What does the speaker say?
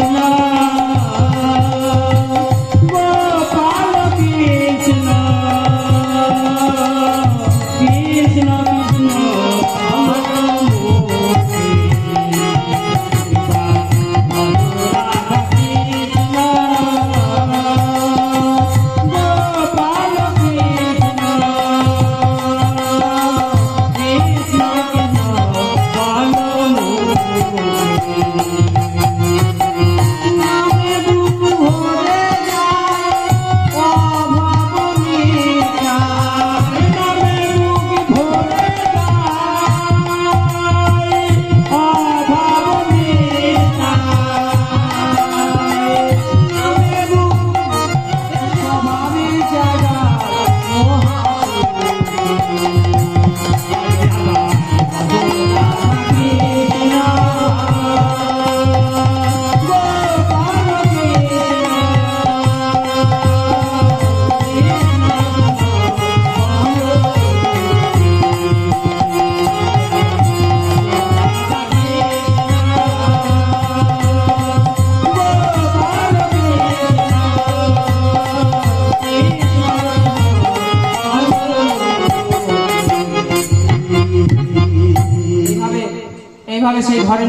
Krishna এইভাবে সেই ঘরের